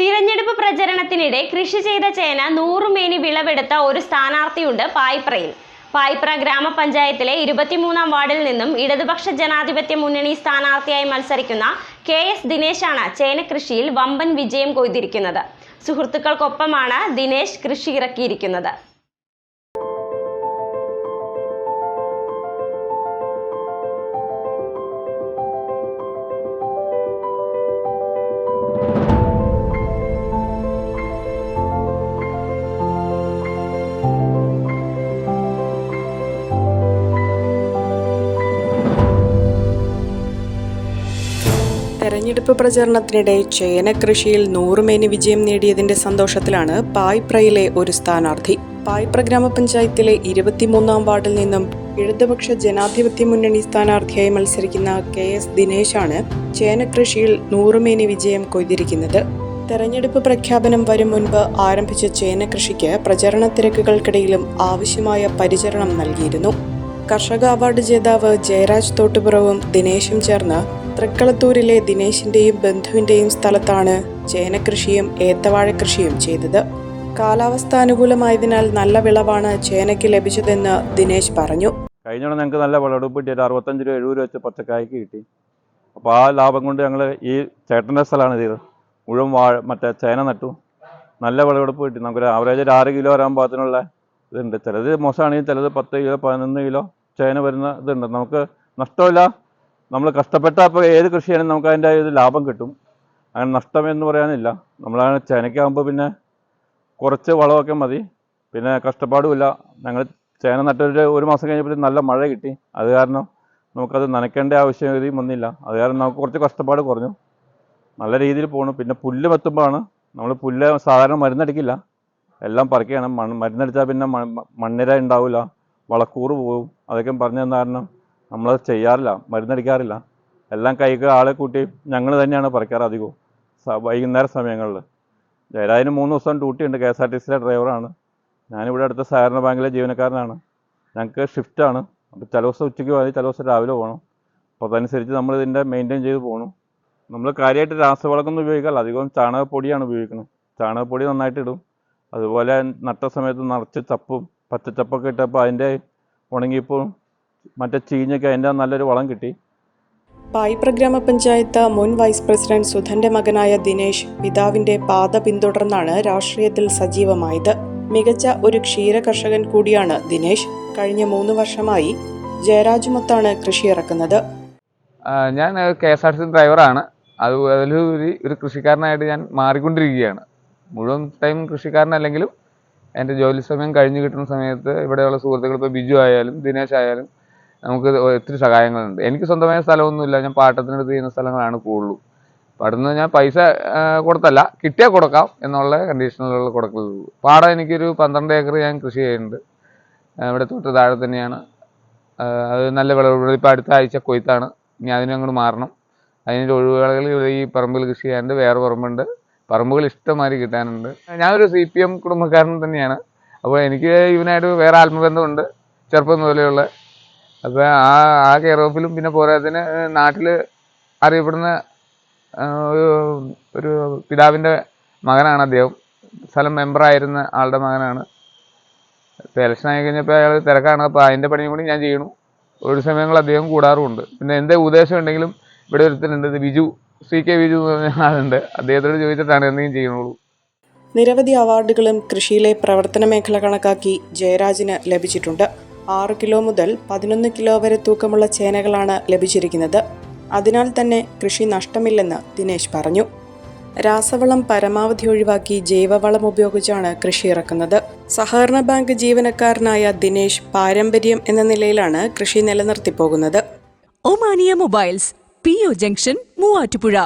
തിരഞ്ഞെടുപ്പ് പ്രചരണത്തിനിടെ കൃഷി ചെയ്ത ചേന നൂറുമേനി വിളവെടുത്ത ഒരു സ്ഥാനാർത്ഥിയുണ്ട് പായ്പ്രയിൽ. പായ്പ്ര ഗ്രാമപഞ്ചായത്തിലെ ഇരുപത്തിമൂന്നാം വാർഡിൽ നിന്നും ഇടതുപക്ഷ ജനാധിപത്യ മുന്നണി സ്ഥാനാർത്ഥിയായി മത്സരിക്കുന്ന കെ എസ് ദിനേശാണ് ചേന കൃഷിയിൽ വമ്പൻ വിജയം കൊയ്തിരിക്കുന്നത്. സുഹൃത്തുക്കൾക്കൊപ്പമാണ് ദിനേശ് കൃഷി ഇറക്കിയിരിക്കുന്നത്. തെരഞ്ഞെടുപ്പ് പ്രചരണത്തിനിടെ ചേനകൃഷിയിൽ നൂറുമേനി വിജയം നേടിയതിന്റെ സന്തോഷത്തിലാണ് പായ്പ്രയിലെ ഒരു സ്ഥാനാർത്ഥി. പായ്പ്ര ഗ്രാമപഞ്ചായത്തിലെ ഇരുപത്തിമൂന്നാം വാർഡിൽ നിന്നും ഇടതുപക്ഷ ജനാധിപത്യ മുന്നണി സ്ഥാനാർത്ഥിയായി മത്സരിക്കുന്ന കെ എസ് ദിനേശാണ് ചേനകൃഷിയിൽ നൂറുമേനി വിജയം കൊയ്തിരിക്കുന്നത്. തെരഞ്ഞെടുപ്പ് പ്രഖ്യാപനം വരും മുൻപ് ആരംഭിച്ച ചേനകൃഷിക്ക് പ്രചരണ തിരക്കുകൾക്കിടയിലും ആവശ്യമായ പരിചരണം നൽകിയിരുന്നു. കർഷക അവാർഡ് ജേതാവ് ജയരാജ് തോട്ടുപുറവും ദിനേശും ചേർന്ന് തൃക്കളത്തൂരിലെ ദിനേശിന്റെയും ബന്ധുവിന്റെയും സ്ഥലത്താണ് ചേനകൃഷിയും ഏത്തവാഴ കൃഷിയും ചെയ്തത്. കാലാവസ്ഥാനുകൂലമായതിനാൽ നല്ല വിളവാണ് ചേനയ്ക്ക് ലഭിച്ചതെന്ന് ദിനേശ് പറഞ്ഞു. കഴിഞ്ഞോണം ഞങ്ങൾക്ക് നല്ല വിളവെടുപ്പ് കിട്ടിയിട്ട് അറുപത്തഞ്ച് രൂപ എഴുപത് രൂപ വെച്ച് പച്ചക്കായ്ക്ക് കിട്ടി. അപ്പോൾ ആ ലാഭം കൊണ്ട് ഞങ്ങൾ ഈ ചേട്ടന്റെ സ്ഥലമാണ് ചെയ്തത്. മുഴുവൻ വാഴ മറ്റേ ചേന നട്ടു. നല്ല വിളവെടുപ്പ് കിട്ടി. നമുക്കൊരു ആവറേജ് ഒരു ആറ് കിലോ വരാൻ പാകത്തിനുള്ള ഇതുണ്ട്. ചിലത് മോശമാണെങ്കിൽ ചിലത് പത്ത് കിലോ പതിനൊന്ന് കിലോ ചേന വരുന്ന ഇതുണ്ട്. നമുക്ക് നഷ്ടമില്ല. നമ്മൾ കഷ്ടപ്പെട്ട അപ്പോൾ ഏത് കൃഷിയാണെങ്കിലും നമുക്ക് അതിന്റെ ഒരു ലാഭം കിട്ടും. അങ്ങനെ നഷ്ടം എന്ന് പറയാനില്ല. നമ്മളങ്ങനെ ചേനയ്ക്കാകുമ്പോൾ പിന്നെ കുറച്ച് വളമൊക്കെ മതി. പിന്നെ കഷ്ടപ്പാടുമില്ല. ഞങ്ങൾ ചേന നട്ടൊരു ഒരു മാസം കഴിഞ്ഞപ്പോൾ നല്ല മഴ കിട്ടി. അത് കാരണം നമുക്കത് നനയ്ക്കേണ്ട ആവശ്യം വന്നില്ല. അത് കാരണം നമുക്ക് കുറച്ച് കഷ്ടപ്പാട് കുറഞ്ഞു. നല്ല രീതിയിൽ പോകണം പിന്നെ പുല്ല് വെത്തുമ്പോഴാണ് നമ്മൾ പുല്ല് സാധാരണ മരുന്നടിക്കില്ല. എല്ലാം പറിക്കുകയാണ് മണ്ണ് മരുന്നടിച്ചാൽ പിന്നെ മണ്ണിര ഉണ്ടാവില്ല വളക്കൂറ് പോകും അതൊക്കെ പറഞ്ഞു തന്ന കാരണം നമ്മളത് ചെയ്യാറില്ല മരുന്നടിക്കാറില്ല. എല്ലാം കൈക്ക് ആളെ കൂട്ടി ഞങ്ങൾ തന്നെയാണ് പറിക്കാറ് അധികവും വൈകുന്നേര സമയങ്ങളിൽ ജയരാജിന് മൂന്ന് ദിവസം ഡ്യൂട്ടി ഉണ്ട് കെ എസ് ആർ ടി സിയിലെ ഡ്രൈവറാണ്. ഞാനിവിടെ അടുത്ത സഹകരണ ബാങ്കിലെ ജീവനക്കാരനാണ്. ഞങ്ങൾക്ക് ഷിഫ്റ്റാണ് അപ്പോൾ ചില ദിവസം ഉച്ചയ്ക്ക് പോയാൽ ചില ദിവസം രാവിലെ പോകണം. അപ്പോൾ അതനുസരിച്ച് നമ്മൾ ഇതിന്റെ മെയിന്റെയിൻ ചെയ്ത് പോകണം നമ്മൾ കാര്യമായിട്ട് രാസവളമൊന്നും ഉപയോഗിക്കാറില്ല അധികം ചാണകപ്പൊടിയാണ് ഉപയോഗിക്കുന്നത്. ചാണകപ്പൊടി നന്നായിട്ട് ഇടും. അതുപോലെ നട്ട സമയത്ത് നിറച്ച് ചപ്പും പച്ചച്ചപ്പൊക്കെ ഇട്ടപ്പോൾ അതിന്റെ ഉണങ്ങിയപ്പോൾ മറ്റേ ചീഞ്ഞൊക്കെ അതിന്റെ നല്ലൊരു വളം കിട്ടി. പായിപ്ര ഗ്രാമപഞ്ചായത്ത് മുൻ വൈസ് പ്രസിഡന്റ് സുധന്റെ മകനായ ദിനേശ് പിതാവിന്റെ പാത പിന്തുടർന്നാണ് രാഷ്ട്രീയത്തിൽ സജീവമായത്. മികച്ച ഒരു ക്ഷീര കർഷകൻ കൂടിയാണ് ദിനേശ്. കഴിഞ്ഞ മൂന്ന് വർഷമായി ജയരാജുമൊത്താണ് കൃഷി ഇറക്കുന്നത്. ഞാൻ കെ എസ് ആർ സി ഡ്രൈവറാണ്. അത് അതിലുപരി ഒരു കൃഷിക്കാരനായിട്ട് ഞാൻ മാറിക്കൊണ്ടിരിക്കുകയാണ്. മുഴുവൻ ടൈം കൃഷിക്കാരനല്ലെങ്കിലും എന്റെ ജോലി സമയം കഴിഞ്ഞു കിട്ടുന്ന സമയത്ത് ഇവിടെയുള്ള സുഹൃത്തുക്കൾ ഇപ്പോൾ ബിജു ആയാലും ദിനേശ് ആയാലും നമുക്ക് ഒത്തിരി സഹായങ്ങളുണ്ട്. എനിക്ക് സ്വന്തമായ സ്ഥലമൊന്നുമില്ല. ഞാൻ പാട്ടത്തിനെടുത്ത് ചെയ്യുന്ന സ്ഥലങ്ങളാണ് കൂടുതലും. പാടുന്നത് ഞാൻ പൈസ കൊടുത്തല്ല. കിട്ടിയാൽ കൊടുക്കാം എന്നുള്ള കണ്ടീഷനിലുള്ള കൊടുക്കുള്ളൂ പാടം എനിക്കൊരു പന്ത്രണ്ട് ഏക്കർ ഞാൻ കൃഷി ചെയ്യുന്നുണ്ട്. ഇവിടെ തൊട്ട് താഴെ തന്നെയാണ്. അത് നല്ല വിളവ്. ഇപ്പോൾ അടുത്ത ആഴ്ച കൊയ്ത്താണ്. ഇനി അതിനെ അങ്ങോട്ട് മാറണം. അതിന്റെ ഒഴിവുകളിൽ ഈ പറമ്പിൽ കൃഷി ചെയ്യാനുണ്ട്. വേറെ പറമ്പുണ്ട്. പറമ്പുകൾ ഇഷ്ടമായി കിട്ടാനുണ്ട്. ഞാനൊരു സി പി എം കുടുംബക്കാരൻ തന്നെയാണ്. അപ്പോൾ എനിക്ക് ഇവനായിട്ട് വേറെ ആത്മബന്ധമുണ്ട്. ചെറുപ്പം മുതലെയുള്ള അപ്പോൾ ആ ആ കെയർ ഓഫിലും പിന്നെ പോരാത്തതിന് നാട്ടിൽ അറിയപ്പെടുന്ന ഒരു പിതാവിന്റെ മകനാണ് അദ്ദേഹം. സ്ഥലം മെമ്പറായിരുന്ന ആളുടെ മകനാണ്. ഇപ്പോൾ ഇലക്ഷൻ ആയി കഴിഞ്ഞപ്പോൾ അയാൾ തിരക്കാണ്. അപ്പോൾ അതിന്റെ പണിയും കൂടി ഞാൻ ചെയ്യണു. ഒരു സമയങ്ങൾ അദ്ദേഹം കൂടാറുമുണ്ട്. പിന്നെ എന്റെ ഉദ്ദേശം ഉണ്ടെങ്കിലും ഇവിടെ ഒരുത്തനുണ്ട് ബിജു സി കെ ബിജു എന്ന് പറഞ്ഞ ആളുണ്ട്. അദ്ദേഹത്തോട് ചോദിച്ചിട്ടാണ് എന്തെങ്കിലും ചെയ്യണുള്ളൂ നിരവധി അവാർഡുകളും കൃഷിയിലെ പ്രവർത്തന മേഖല കണക്കാക്കി ജയരാജിന് ലഭിച്ചിട്ടുണ്ട്. ആറ് കിലോ മുതൽ പതിനൊന്ന് കിലോ വരെ തൂക്കമുള്ള ചേനകളാണ് ലഭിച്ചിരിക്കുന്നത്. അതിനാൽ തന്നെ കൃഷി നഷ്ടമില്ലെന്ന് ദിനേശ് പറഞ്ഞു. രാസവളം പരമാവധി ഒഴിവാക്കി ജൈവവളം ഉപയോഗിച്ചാണ് കൃഷി ഇറക്കുന്നത്. സഹകരണ ബാങ്ക് ജീവനക്കാരനായ ദിനേശ് പാരമ്പര്യം എന്ന നിലയിലാണ് കൃഷി നിലനിർത്തിപ്പോകുന്നത്. Omania mobiles P O junction Muvattupuzha.